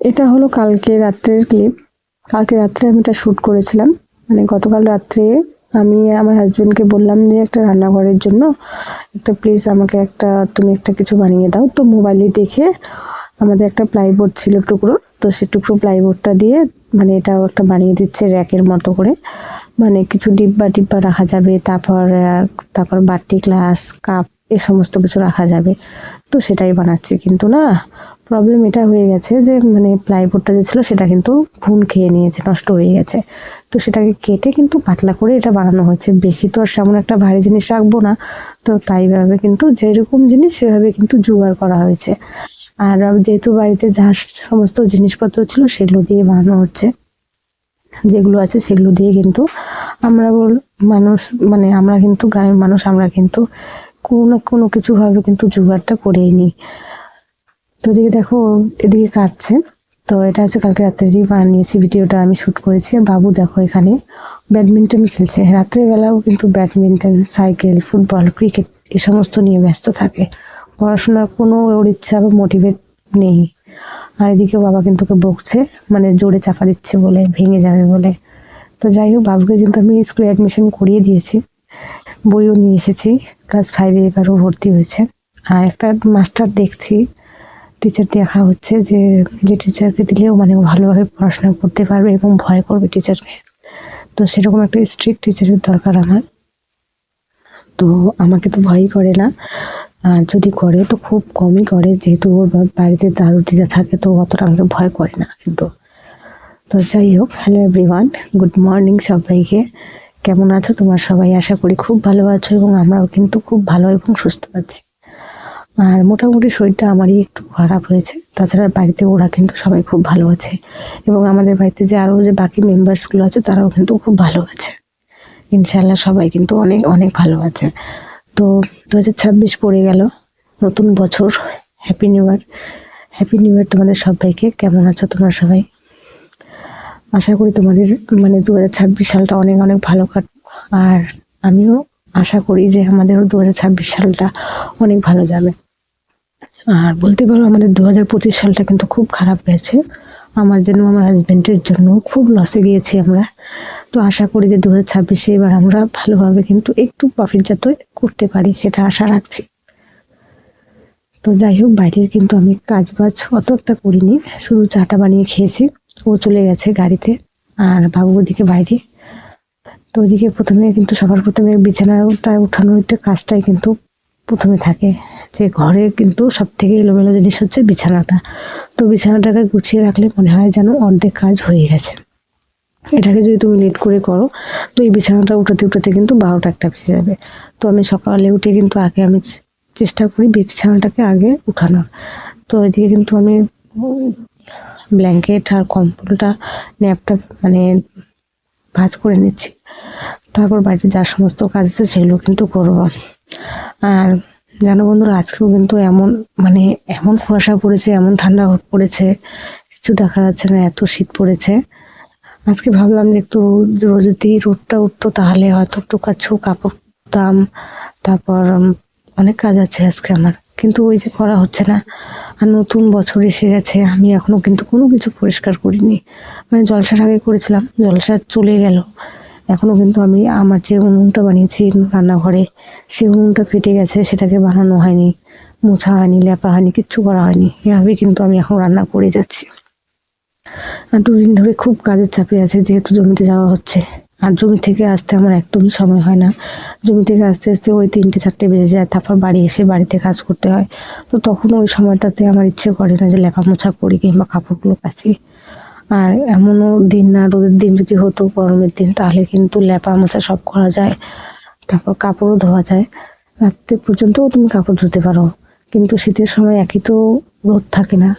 এটা হলো কালকে রাত্রের ক্লিপ কালকে রাত্রে আমি এটা শ্যুট করেছিলাম। মানে গতকাল রাত্রে আমি আমার হাজব্যান্ডকে বললাম যে, একটা রান্নাঘরের জন্য একটা প্লিজ আমাকে একটা, তুমি একটা কিছু বানিয়ে দাও। তো মোবাইলে দেখে আমাদের একটা প্লাইবোর্ড ছিল টুকরো তো সে টুকরো প্লাইবোর্ডটা দিয়ে মানে এটাও একটা বানিয়ে দিচ্ছে র্যাকের মতো করে। মানে কিছু ডিব্বা টিব্বা রাখা যাবে, তারপর তারপর বাটি, গ্লাস, কাপ, এ সমস্ত কিছু রাখা যাবে। তো সেটাই বানাচ্ছি, কিন্তু না প্রবলেম এটা হয়ে গেছে যে মানে প্লাইবোর্ডটা যে ছিল সেটা কিন্তু ঘুণ খেয়ে নিয়েছে, নষ্ট হয়ে গেছে। তো সেটাকে কেটে কিন্তু পাতলা করে এটা বানানো হয়েছে। বেশি তো আর সেমন একটা ভারী জিনিস রাখব না। তো তাইভাবে কিন্তু যেরকম জিনিস সেভাবে কিন্তু জোগাড় করা হয়েছে। আর যেহেতু বাড়িতে যা সমস্ত জিনিসপত্র ছিল সেগুলো দিয়ে বানানো হচ্ছে, যেগুলো আছে সেগুলো দিয়ে কিন্তু আমরা বল, মানুষ মানে আমরা কিন্তু গ্রামের মানুষ, আমরা কিন্তু কোনো না কোনো কিছুভাবে কিন্তু জোগাড়টা করেই নিই তো এদিকে দেখো, এদিকে কাটছে। তো এটা হচ্ছে কালকে রাত্রেরই বানিয়েছি, ভিডিওটা আমি শ্যুট করেছি। আর বাবু দেখো এখানে ব্যাডমিন্টন খেলছে। রাত্রেবেলাও কিন্তু ব্যাডমিন্টন, সাইকেল, ফুটবল, ক্রিকেট এ সমস্ত নিয়ে ব্যস্ত থাকে। পড়াশোনার কোনো ওর ইচ্ছা বা মোটিভেট নেই। আর এদিকে বাবা কিন্তু ওকে বকছে মানে জোরে চাপা দিচ্ছে বলে, ভেঙে যাবে বলে। তো যাই হোক, বাবুকে কিন্তু আমি স্কুলে অ্যাডমিশন করিয়ে দিয়েছি। বইও নিয়ে এসেছি। ক্লাস ফাইভে এবারও ভর্তি হয়েছে। আর একটা মাস্টার দেখছি। টিচার দেখা হচ্ছে যে যে টিচারকে দিলেও মানে ভালোভাবে পড়াশোনা করতে পারবে এবং ভয় করবে টিচারকে তো সেরকম একটা স্ট্রিক্ট টিচারের দরকার আমার। তো আমাকে তো ভয়ই করে না। আর যদি করে, তো খুব কমই করে। যেহেতু ওর বাড়িতে দাদু দিদা থাকে, তো অতটা আমাকে ভয় করে না কিন্তু। তো যাই হোক হ্যালো এভরিওয়ান গুড মর্নিং সবাইকে। কেমন আছো? তোমার সবাই আশা করি খুব ভালো আছো এবং আমরাও কিন্তু খুব ভালো এবং সুস্থ আছি। আর মোটামুটি শরীরটা আমারই একটু খারাপ হয়েছে। তাছাড়া বাড়িতে ওরা কিন্তু সবাই খুব ভালো আছে। এবং আমাদের বাড়িতে যে আরও যে বাকি মেম্বার্সগুলো আছে, তারাও কিন্তু খুব ভালো আছে। ইনশাল্লাহ সবাই কিন্তু অনেক অনেক ভালো আছে। তো দু হাজার ছাব্বিশ পড়ে গেল। নতুন বছর। Happy new year happy new year তোমাদের সবাইকে। কেমন আছো তোমরা সবাই? আশা করি তোমাদের মানে দু হাজার ছাব্বিশ সালটা অনেক অনেক ভালো কাট আর আমিও আশা করি যে আমাদেরও দু হাজার ছাব্বিশ সালটা অনেক ভালো যাবে। আর বলতে পারো আমাদের দু হাজার পঁচিশ সালটা কিন্তু খুব খারাপ গেছে। আমার জন্য, আমার হাজব্যান্ডের জন্য খুব লসে গিয়েছি আমরা। তো আশা করি যে দু হাজার ছাব্বিশে এবার আমরা ভালোভাবে কিন্তু একটু প্রফিট যাতে করতে পারি, সেটা আশা রাখছি। তো যাই হোক, বাইরের কিন্তু আমি কাজ বাজ অত একটা করিনি। শুধু চাটা বানিয়ে খেয়েছি। ও চলে গেছে গাড়িতে আর বাবু ওদিকে বাইরে। তো ওদিকে প্রথমে কিন্তু সবার প্রথমে বিছানাটা উঠানোর একটা কাজটাই কিন্তু প্রথমে থাকে যে ঘরে কিন্তু সব থেকে এলোমেলো জিনিস হচ্ছে বিছানাটা। তো বিছানাটাকে গুছিয়ে রাখলে মনে হয় যেন অর্ধেক কাজ হয়ে গেছে। এটাকে যদি তুমি লেট করে করো, তো এই বিছানাটা উঠাতে উঠাতে কিন্তু বারোটা একটা বেজে যাবে। তো আমি সকালে উঠে কিন্তু আগে আমি চেষ্টা করি বিছানাটাকে আগে উঠানোর। তো এদিকে কিন্তু আমি ব্ল্যাঙ্কেট আর কম্বলটা, ন্যাপটা মানে ভাজ করে নিচ্ছি। তারপর বাড়িতে যা সমস্ত কাজ আছে সেগুলো কিন্তু করব আর জানো বন্ধুরা, আজকেও কিন্তু এমন মানে এমন কুয়াশা পড়েছে, এমন ঠান্ডা পড়েছে, কিছু দেখা যাচ্ছে না, এত শীত পড়েছে। আজকে ভাবলাম যে একটু রোদ যদি রোদটা উঠতো তাহলে হয়তো একটু কাছু কাপড় দাম তারপর অনেক কাজ আছে আজকে আমার, কিন্তু ওই যে করা হচ্ছে না। আর নতুন বছর এসে গেছে, আমি এখনও কিন্তু কোনো কিছু পরিষ্কার করিনি। মানে জলসার আগে করেছিলাম, জলসা চলে গেল। এখনও কিন্তু আমি আমার যে উনুনটা বানিয়েছি রান্নাঘরে, সেই উনুনটা ফেটে গেছে, সেটাকে বানানো হয়নি, মোছা হয়নি, লেপা হয়নি, কিচ্ছু করা হয়নি। এভাবেই কিন্তু আমি এখন রান্না করে যাচ্ছি। আর দুদিন ধরে খুব কাজের চাপে আছে, যেহেতু জমিতে যাওয়া হচ্ছে। আর জমি থেকে আসতে আমার একদমই সময় হয় না। জমি থেকে আসতে আসতে ওই তিনটে, চারটে বেজে যায়, তারপর বাড়ি এসে বাড়িতে কাজ করতে হয়। তো তখন ওই সময়টাতে আমার ইচ্ছে করে না যে লেপা মোছা করি কিংবা কাপড়গুলো কাচি। আর এমনও দিন না, রোদের দিন যদি হতো, গরমের দিন, তাহলে কিন্তু লেপা মোছা সব করা যায়, তারপর কাপড়ও ধোয়া যায়। রাত্রে পর্যন্তও তুমি কাপড় ধুতে পারো, কিন্তু শীতের সময় একই তো রোদ থাকে না।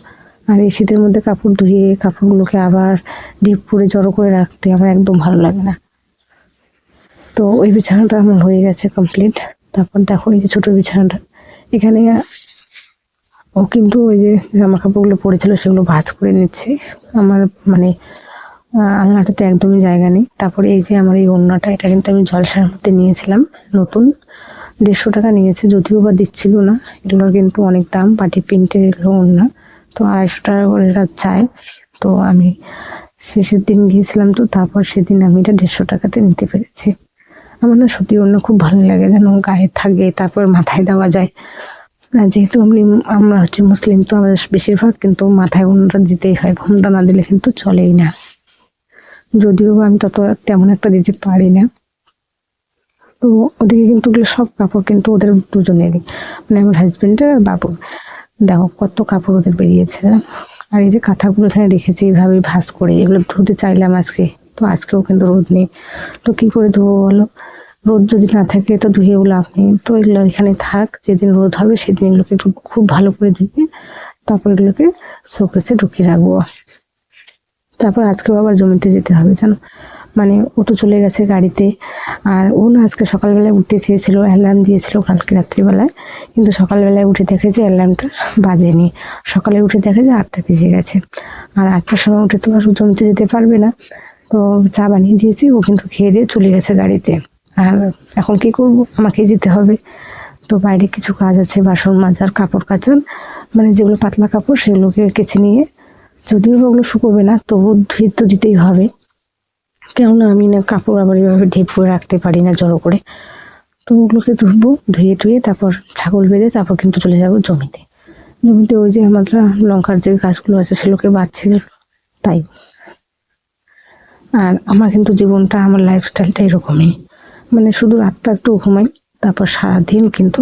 আর এই শীতের মধ্যে কাপড় ধুয়ে, কাপড়গুলোকে আবার ডিপ করে জড়ো করে রাখতে আমার একদম ভালো লাগে না। তো ওই বিছানাটা আমার হয়ে গেছে কমপ্লিট তারপর দেখো এই যে ছোটো বিছানাটা, এখানে ও কিন্তু ওই যে জামা কাপড়গুলো পরেছিল, সেগুলো ভাজ করে নিচ্ছে। আমার মানে আলনাটাতে একদমই জায়গা নেই। তারপরে এই যে আমার এই ওড়নাটা, এটা কিন্তু আমি জলসার মধ্যে নিয়েছিলাম, নতুন। দেড়শো টাকা নিয়েছে, যদিও বা দিচ্ছিল না। এগুলোর কিন্তু অনেক দাম পাটি প্রিন্টের এগুলো ওড়না। তো আড়াইশো টাকা করে এটা চায় তো আমি শেষের দিন গিয়েছিলাম তো, তারপর সেদিন আমি এটা দেড়শো টাকাতে নিতে পেরেছি। আমার না সত্যি অন্য খুব ভালো লাগে, যেন গায়ে থাকে, তারপর মাথায় দেওয়া যায়। যেহেতু আমি আমরা হচ্ছে মুসলিম, তো আমাদের বেশিরভাগ কিন্তু মাথায় ঘুমটা দিতেই হয়। ঘুমটা না দিলে কিন্তু চলেই না। যদিও আমি তত তেমন একটা দিতে পারি না। তো ওদিকে কিন্তু সব কাপড় কিন্তু ওদের দুজনেরই। মানে আমার হাজব্যান্ডের আর বাবুর দেখো, কত কাপড় ওদের বেরিয়েছে। আর এই যে কাঁথাগুলো এখানে রেখেছি এইভাবে ভাঁজ করে। এগুলো ধুতে চাইলাম আজকে, তো আজকেও কিন্তু রোদ নেই। তো কী করে ধোবো বলো? রোদ যদি না থাকে তো ধুয়েও লাভ নেই। তো এগুলো এখানে থাক, যেদিন রোদ হবে সেদিন এগুলোকে একটু খুব ভালো করে ধুয়ে তারপর এগুলোকে শোকেসে ঢুকিয়ে রাখব। তারপর আজকেও আবার জমিতে যেতে হবে, জানো? মানে ও তো চলে গেছে গাড়িতে, আর ও না আজকে সকালবেলায় উঠতে চেয়েছিল, অ্যালার্ম দিয়েছিল কালকে রাত্রিবেলায়। কিন্তু সকালবেলায় উঠে দেখে যে অ্যালার্মটা বাজেনি। সকালে উঠে দেখে যে আটটা বেজে গেছে। আর আটটার সময় উঠে তো আর জমিতে যেতে পারবে না। তো চা বানিয়ে দিয়েছি, ও কিন্তু খেয়ে দিয়ে চলে গেছে গাড়িতে। আর এখন কি করব? আমাকেই যেতে হবে। তো বাইরে কিছু কাজ আছে, বাসন মাজার, কাপড় কাচার মানে যেগুলো পাতলা কাপড় সেগুলোকে কেচে নিয়ে। যদিও ওগুলো শুকোবে না, তবু ধুয়ে তো দিতেই হবে। কেননা আমি না কাপড় আবার এভাবে ঢেপ করে রাখতে পারি না জড়ো করে। তো ওগুলোকে ধুবো, ধুয়ে টুয়ে তারপর ছাগল বেঁধে তারপর কিন্তু চলে যাব জমিতে। জমিতে ওই যে আমরা লঙ্কার যে গাছগুলো আছে সেগুলোকে বাঁচছে তাই। আর আমার কিন্তু জীবনটা, আমার লাইফস্টাইলটা এরকমই। মানে শুধু রাতটা একটু ঘুমাই, তারপর সারাদিন কিন্তু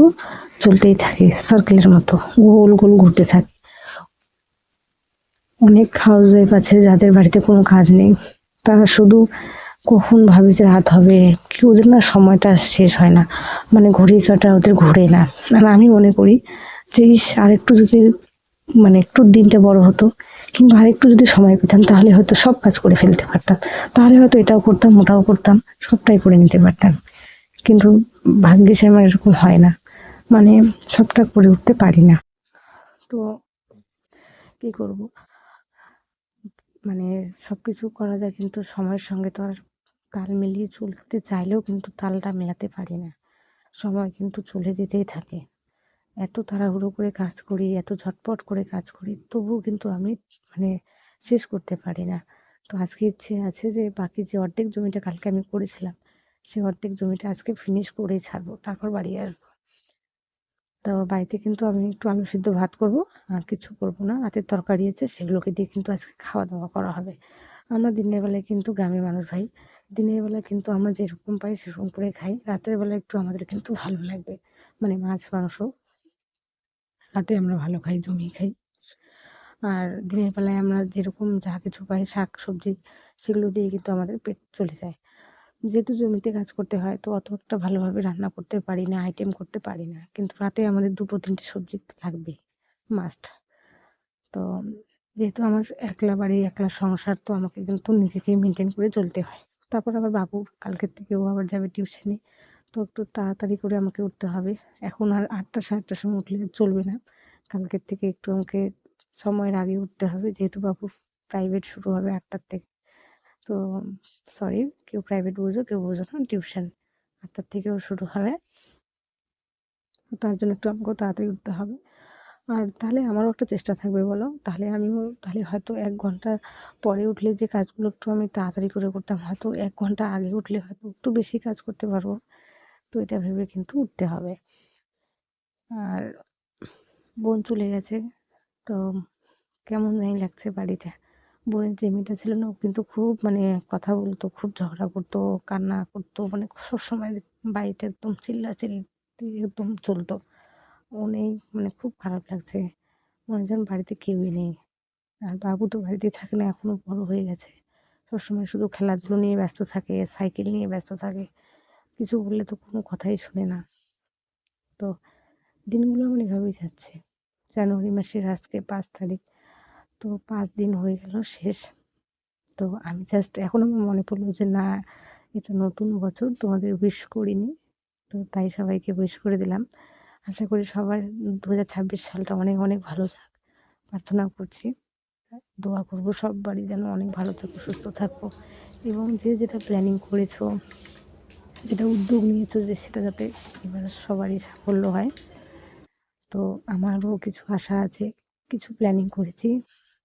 চলতেই থাকে সার্কেলের মতো, গোল গোল ঘুরতে থাকে। অনেক হাউস ওয়াইফ আছে যাদের বাড়িতে কোনো কাজ নেই, তারা শুধু কখন ভাবে যে রাত হবে, কি ওদের না সময়টা শেষ হয় না মানে ঘড়ির কাটা ওদের ঘুরে না। আর আমি মনে করি যে আর একটু যদি মানে একটু দিনটা বড় হতো কিংবা আরেকটু যদি সময় পেতাম, তাহলে হয়তো সব কাজ করে ফেলতে পারতাম। তাহলে হয়তো এটাও করতাম, ওটাও করতাম, সবটাই করে নিতে পারতাম। কিন্তু ভাগ্যিস আমার এরকম হয় না। মানে সবটা করে উঠতে পারি না। তো কি করব? মানে সব কিছু করা যায়, কিন্তু সময়ের সঙ্গে তো আর তাল মিলিয়ে চলতে চাইলেও কিন্তু তালটা মেলাতে পারি না। সময় কিন্তু চলে যেতেই থাকে। এত তাড়াহুড়ো করে কাজ করি, এত ঝটপট করে কাজ করি, তবুও কিন্তু আমি মানে শেষ করতে পারি না। তো আজকে ইচ্ছে আছে যে বাকি যে অর্ধেক জমিটা কালকে আমি করেছিলাম, সেই অর্ধেক জমিটা আজকে ফিনিশ করে ছাড়বো, তারপর বাড়ি আসব। তো বাড়িতে কিন্তু আমি একটু আলু সিদ্ধ ভাত করব, আর কিছু করব না, রাতের তরকারি আছে, সেগুলোকে দিয়ে কিন্তু আজকে খাওয়া দাওয়া করা হবে। আমরা দিনের বেলায় কিন্তু গ্রামের মানুষ ভাই, দিনের বেলা কিন্তু আমরা যেরকম পাই সেরকম করে খাই, রাতের বেলা একটু আমাদের কিন্তু ভালো লাগবে। মানে মাছ, মাংস রাতে আমরা ভালো খাই জমিয়ে খাই। আর দিনের বেলায় আমরা যেরকম যা কিছু পাই, শাক, সবজি, সেগুলো দিয়ে কিন্তু আমাদের পেট চলে যায়। যেহেতু জমিতে কাজ করতে হয়, তো অত একটা ভালোভাবে রান্না করতে পারি না আইটেম করতে পারি না। কিন্তু রাতে আমাদের দুটো তিনটে সবজি লাগবে মাস্ট তো যেহেতু আমার একলা বাড়ি, একলা সংসার, তো আমাকে কিন্তু নিজেকেই মেনটেন করে চলতে হয়। তারপর আবার বাবু কালকের থেকে ও আবার যাবে টিউশনে তো একটু তাড়াতাড়ি করে আমাকে উঠতে হবে। এখন আর আটটা সাড়ে আটটার সময় উঠলে চলবে না। কালকের থেকে একটু আমাকে সময়ের আগে উঠতে হবে। যেহেতু বাবু প্রাইভেট শুরু হবে আটটার থেকে। তো সরি কেউ প্রাইভেট বোঝো, কেউ বোঝো না টিউশন আটটার থেকেও শুরু হবে। তার জন্য একটু আমাকেও তাড়াতাড়ি উঠতে হবে। আর তাহলে আমারও একটা চেষ্টা থাকবে বলো। তাহলে আমিও, তাহলে হয়তো এক ঘণ্টা পরে উঠলে যে কাজগুলো একটু আমি তাড়াতাড়ি করে করতাম, হয়তো এক ঘণ্টা আগে উঠলে হয়তো একটু বেশি কাজ করতে পারব। তো এটা ভেবে কিন্তু উঠতে হবে। আর বোন চলে গেছে, তো কেমন জানি লাগছে বাড়িটা বোনের যে মেয়েটা ছিল না, ও কিন্তু খুব মানে কথা বলতো, খুব ঝগড়া করতো, কান্না করতো মানে সবসময় বাড়িতে একদম চিল্লা চিল্লি একদম চলতো। ও নেই মানে খুব খারাপ লাগছে। মনে যেন বাড়িতে কেউই নেই। আর বাবু তো বাড়িতে থাকে না এখনও বড় হয়ে গেছে। সবসময় শুধু খেলাধুলো নিয়ে ব্যস্ত থাকে, সাইকেল নিয়ে ব্যস্ত থাকে। কিছু বললে তো কোনো কথাই শুনে না। তো দিনগুলো আমার এভাবেই যাচ্ছে। জানুয়ারি মাসের আজকে পাঁচ তারিখ, তো পাঁচ দিন হয়ে গেল শেষ। তো আমি জাস্ট এখন আমার মনে পড়ল যে, না, এটা নতুন বছর, তোমাদের উইশ করিনি। তো তাই সবাইকে উইশ করে দিলাম। আশা করি সবার দু হাজার ছাব্বিশ সালটা অনেক অনেক ভালো যাক। প্রার্থনা করছি, দোয়া করব সব বাড়ি যেন অনেক ভালো থাকো, সুস্থ থাকো এবং যে যেটা প্ল্যানিং করেছ যেটা উদ্যোগ নিয়েছো যে সেটা যাতে এবার সবারই সাফল্য হয়। তো আমারও কিছু আশা আছে, কিছু প্ল্যানিং করেছি।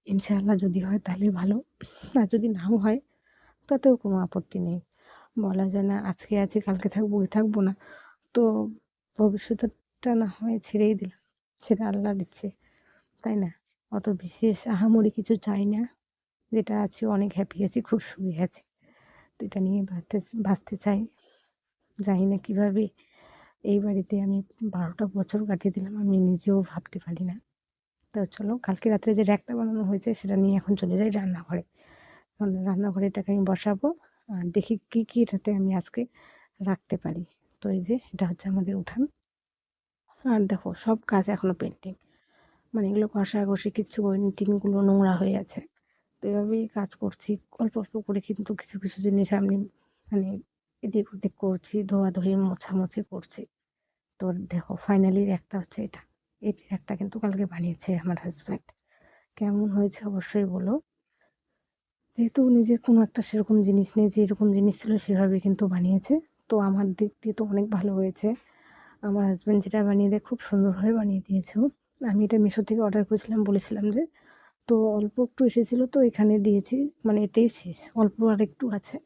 ইনশাআল্লাহ যদি হয় তাহলে ভালো, আর যদি নাও হয় তাতেও কোনো আপত্তি নেই। বলা যায় না আজকে আছি, কালকে থাকব, ওই থাকব না। তো ভবিষ্যৎটা না হয় ছেড়েই দিলাম, সেটা আল্লাহর ইচ্ছে, তাই না? অত বিশেষ আহামরি কিছু চাই না, যেটা আছে অনেক হ্যাপি আছি, খুব সুখী আছি। তো এটা নিয়ে বাঁচতে বাঁচতে চাই। জানি না কীভাবে এই বাড়িতে আমি বারোটা বছর কাটিয়ে দিলাম, আমি নিজেও ভাবতে পারি না। তো চলো, কালকে রাত্রে যে র্যাকটা বানানো হয়েছে সেটা নিয়ে এখন চলে যাই রান্নাঘরে। রান্নাঘরে এটাকে আমি বসাবো আর দেখি কী কী এটাতে আমি আজকে রাখতে পারি। তো এই যে, এটা হচ্ছে আমাদের উঠান। আর দেখো, সব কাজ এখনও পেন্টিং মানে এগুলো কষাকষি কিচ্ছু করিনি, টিনগুলো নোংরা হয়ে আছে। তো এভাবেই কাজ করছি, অল্প অল্প করে কিন্তু কিছু কিছু জিনিস আমি মানে এদিক ওদিক করছি, ধোয়াধুয়ি, মোছামুছি করছি। তো দেখো ফাইনালি একটা হচ্ছে এটা। এই একটা কিন্তু কালকে বানিয়েছে আমার হাজব্যান্ড কেমন হয়েছে অবশ্যই বলো। যেহেতু নিজের কোনো একটা সেরকম জিনিস নেই, যেরকম জিনিস ছিল সেভাবে কিন্তু বানিয়েছে। তো আমার দিক দিয়ে তো অনেক ভালো হয়েছে। আমার হাজব্যান্ড যেটা বানিয়ে দেয় খুব সুন্দরভাবে বানিয়ে দিয়েছে আমি এটা মিশো থেকে অর্ডার করেছিলাম, বলেছিলাম যে, তো অল্প একটু এসেছিল তো এখানে দিয়েছি মানে এতেই শেষ। অল্প আর একটু আছে।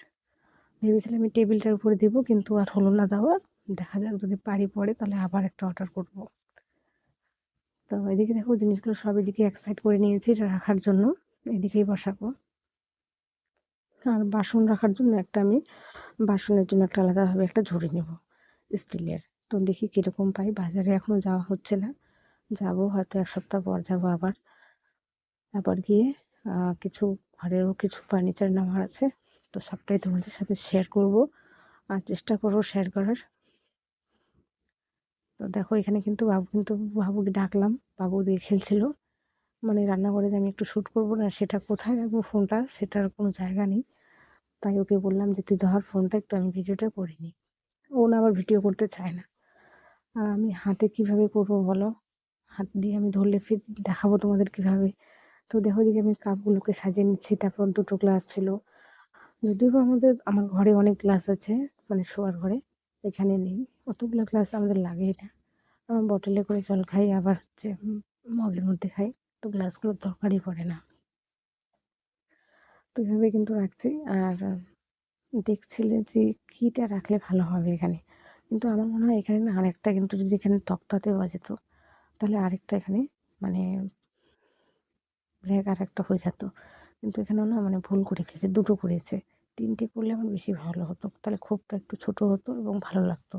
ভেবেছিলাম আমি টেবিলটার উপরে দেবো, কিন্তু আর হলো না দেওয়া। দেখা যাক যদি পারি পড়ে তাহলে আবার একটা অর্ডার করব। তো এদিকে দেখো, জিনিসগুলো সব এদিকে এক সাইড করে নিয়েছি এটা রাখার জন্য। এদিকেই বসাবো। আর বাসন রাখার জন্য একটা আমি, বাসনের জন্য একটা আলাদাভাবে একটা ঝুড়ি নেব, স্টিলের। তো দেখি কীরকম পাই। বাজারে এখনও যাওয়া হচ্ছে না। যাব, হয়তো এক সপ্তাহ পর যাব আবার। তারপর গিয়ে কিছু ঘরেরও কিছু ফার্নিচার নেওয়ার আছে। তো সবটাই তোমাদের সাথে শেয়ার করব আর চেষ্টা করব শেয়ার করার। তো দেখো, এখানে কিন্তু বাবু, কিন্তু বাবুকে ডাকলাম। বাবু দিয়ে খেলছিল। মানে রান্নাঘরে যে আমি একটু শ্যুট করব না, সেটা কোথায় রাখব ফোনটা সেটার কোনো জায়গা নেই। তাই ওকে বললাম যে, তুই ধর ফোনটা একটু, আমি ভিডিওটা করে নিই। ও না আবার ভিডিও করতে চায় না। আর আমি হাতে কীভাবে করব বলো? হাত দিয়ে আমি ধরলে ফির দেখাবো তোমাদের কীভাবে? তো দেখো দিকে আমি কাপগুলোকে সাজিয়ে নিচ্ছি। তারপর দুটো গ্লাস ছিল। যদিও আমাদের, আমার ঘরে অনেক গ্লাস আছে মানে শোয়ার ঘরে, এখানে নেই। অতগুলো গ্লাস আমাদের লাগেই না। আমার বটলে করে জল খাই, আবার হচ্ছে মগের মধ্যে খাই, তো গ্লাসগুলো দরকারই পড়ে না। তো এভাবে কিন্তু রাখছি, আর দেখছিলে যে কীটা রাখলে ভালো হবে এখানে। কিন্তু আমার মনে হয় এখানে না আরেকটা কিন্তু যদি এখানে তক্তাতে দেওয়া যেত, তাহলে আরেকটা এখানে মানে র্যাক আর একটা হয়ে যেত। কিন্তু এখানেও না মানে ভুল করে ফেলেছে, দুটো করেছে। তিনটে করলে আমার বেশি ভালো হতো, তাহলে খোপটা একটু ছোট হতো এবং ভালো লাগতো,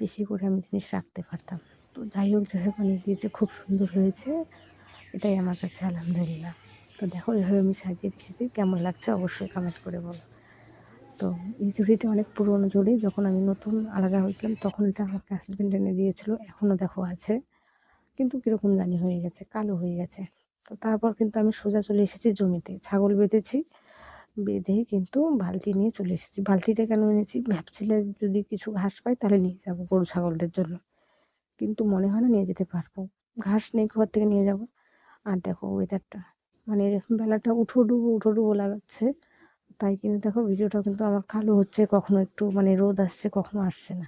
বেশি করে আমি জিনিস রাখতে পারতাম। তো যাই হোক যেভাবে বানিয়ে দিয়েছে, খুব সুন্দর হয়েছে, এটাই আমার কাছে আলহামদুলিল্লাহ। তো দেখো, এভাবে আমি সাজিয়ে রেখেছি, কেমন লাগছে অবশ্যই কমেন্ট করে বলো। তো এই জুড়িটা অনেক পুরনো জুড়ি, যখন আমি নতুন আলাদা হয়েছিলাম, তখন এটা আমাকে হাজব্যান্ড এনে দিয়েছিলো এখনও দেখো আছে। কিন্তু কীরকম জানি হয়ে গেছে, কালো হয়ে গেছে। তো তারপর কিন্তু আমি সোজা চলে এসেছি জমিতে। ছাগল বেঁধেছি বেঁধেই কিন্তু বালতি নিয়ে চলে এসেছি। বালতিটা কেন এনেছি? ভাবছিলে যদি কিছু ঘাস পাই তাহলে নিয়ে যাব গরু ছাগলদের জন্য। কিন্তু মনে হয় না নিয়ে যেতে পারব। ঘাস নেই ঘর থেকে নিয়ে যাব। আর দেখো ওয়েদারটা মানে বেলাটা উঠো ডুবো উঠো ডুবো লাগাচ্ছে। তাই কিন্তু দেখো ভিডিওটা কিন্তু আমার কালো হচ্ছে, কখনো একটু মানে রোদ আসছে, কখনো আসছে না।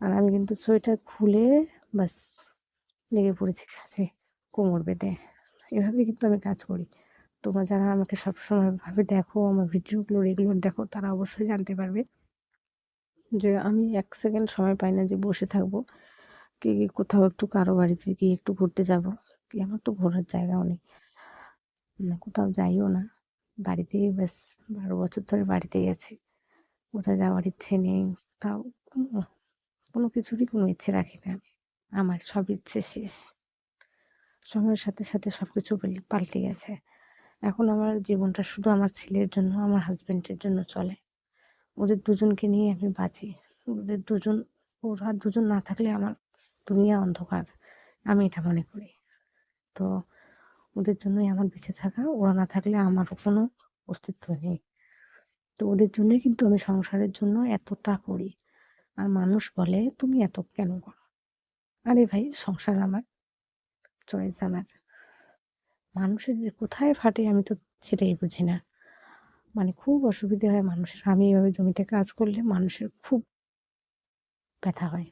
আর আমি কিন্তু সোয়েটার খুলে বাস লেগে পড়েছি কাছে কোমর বেঁধে। এভাবে কিন্তু আমি কাজ করি। তোমরা যারা আমাকে সবসময় ভাবে দেখো, আমার ভিডিওগুলো রেগুলার দেখো, তারা অবশ্যই জানতে পারবে যে আমি এক সেকেন্ড সময় পাই না যে বসে থাকব, কি কোথাও একটু কারও বাড়িতে গিয়ে একটু ঘুরতে যাব। কি আমার তো ঘোরার জায়গাও নেই। কোথাও যাইও না। বাড়িতেই বেশ বারো বছর ধরে বাড়িতে গেছি কোথাও যাওয়ার ইচ্ছে নেই। তাও কোনো কোনো কিছুরই কোনো ইচ্ছে রাখি না আমি। আমার সব ইচ্ছে শেষ। সময়ের সাথে সাথে সব কিছু পাল্টে গেছে। এখন আমার জীবনটা শুধু আমার ছেলের জন্য, আমার হাজব্যান্ডের জন্য চলে। ওদের দুজনকে নিয়ে আমি বাঁচি। ওদের দুজন, ওরা দুজন না থাকলে আমার দুনিয়া অন্ধকার। আমি এটা মনে করি। তো ওদের জন্যই আমার বেঁচে থাকা, ওরা না থাকলে আমারও কোনো অস্তিত্ব নেই। তো ওদের জন্যই কিন্তু আমি সংসারের জন্য এতটা করি। আর মানুষ বলে, তুমি এত কেন করো? আরে ভাই, সংসার আমার চয়েস আমার। মানুষের যে কোথায় ফাটে আমি তো সেটাই বুঝি না। মানে খুব অসুবিধে হয় মানুষের। আমি এভাবে জমিতে কাজ করলে মানুষের খুব ব্যথা হয়।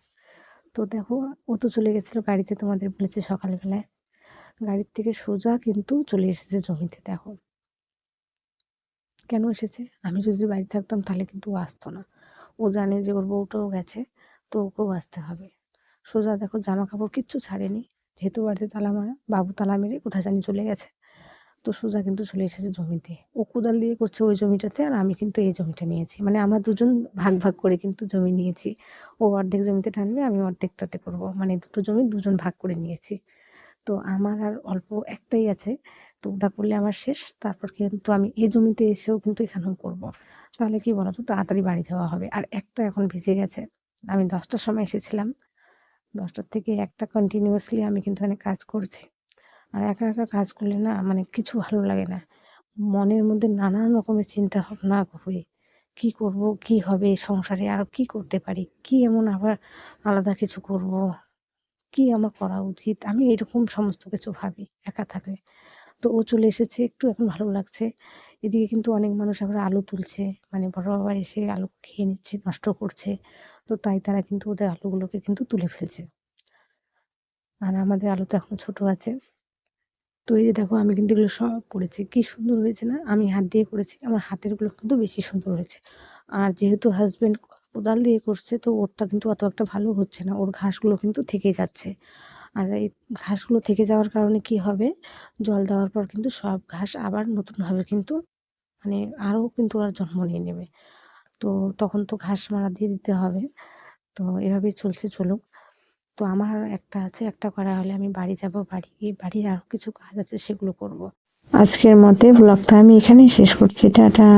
তো দেখো, ও তো চলে গেছিল গাড়িতে, তোমাদের বলেছে সকালবেলায়। গাড়ির থেকে সোজা কিন্তু চলে এসেছে জমিতে, দেখো। কেন এসেছে? আমি যদি বাড়ি থাকতাম তাহলে কিন্তু ও আসতো না। ও জানে যে ওর বউটাও গেছে, তো ওকেও আসতে হবে। সোজা দেখো জামা কাপড় কিচ্ছু ছাড়েনি। যেহেতু বাড়িতে তালা মারা, বাবু তালা মেরে কোথায় জানি চলে গেছে। তো সোজা কিন্তু চলে এসেছে জমিতে। ও কোদাল দিয়ে করছে ওই জমিটাতে আর আমি কিন্তু এই জমিটা নিয়েছি। মানে আমরা দুজন ভাগ ভাগ করে কিন্তু জমি নিয়েছি। ও অর্ধেক জমিতে টানবে, আমি অর্ধেকটাতে করব। মানে দুটো জমি দুজন ভাগ করে নিয়েছি। তো আমার আর অল্প একটাই আছে। তো ওটা করলে আমার শেষ। তারপর কিন্তু আমি এই জমিতে এসেও কিন্তু এখানেও করব। তাহলে কি বলো তো তাড়াতাড়ি বাড়ি যাওয়া হবে। আর একটা এখন ভিজে গেছে। আমি দশটার সময় এসেছিলাম। দশটার থেকে একটা কন্টিনিউয়াসলি আমি কিন্তু এখানে কাজ করছি। আর একা একা কাজ করলে না মানে কিছু ভালো লাগে না। মনের মধ্যে নানান রকমের চিন্তা ভাবনা ঘুরে। কি করব, কি হবে, সংসারে আর কি করতে পারি? কি এমন আবার আলাদা কিছু করব? কি আমার করা উচিত? আমি এরকম সমস্ত কিছু ভাবি একা থাকলে। তো ও চলে এসেছে, একটু এখন ভালো লাগছে। এদিকে কিন্তু অনেক মানুষ আবার আলু তুলছে। মানে বড় বাবা এসে আলু খেয়ে নিচ্ছে, নষ্ট করছে। তো তাই তারা কিন্তু ওদের আলুগুলোকে কিন্তু তুলে ফেলছে। আর আমাদের আলু তো এখন ছোটো আছে। তো এই যে দেখো, আমি কিন্তু এগুলো সব করেছি। কী সুন্দর হয়েছে না? আমি হাত দিয়ে করেছি। আমার হাতেরগুলো কিন্তু বেশি সুন্দর হয়েছে। আর যেহেতু হাজব্যান্ড কোদাল দিয়ে করছে, তো ওরটা কিন্তু অত একটা ভালো হচ্ছে না। ওর ঘাসগুলো কিন্তু থেকে যাচ্ছে। আর এই ঘাসগুলো থেকে যাওয়ার কারণে কি হবে? জল দেওয়ার পর কিন্তু সব ঘাস আবার নতুনভাবে কিন্তু মানে আরও কিন্তু ওরা জন্ম নিয়ে নেবে। তো তখন তো ঘাস মারা দিয়ে দিতে হবে। তো এভাবেই চলছে, চলুক। তো আমার একটা আছে, একটা করা হলে আমি বাড়ি যাব, বাড়ি গিয়ে বাড়ির আরও কিছু কাজ আছে সেগুলো করব। আজকের মতে ব্লগটা আমি এখানেই শেষ করছি। টাটা।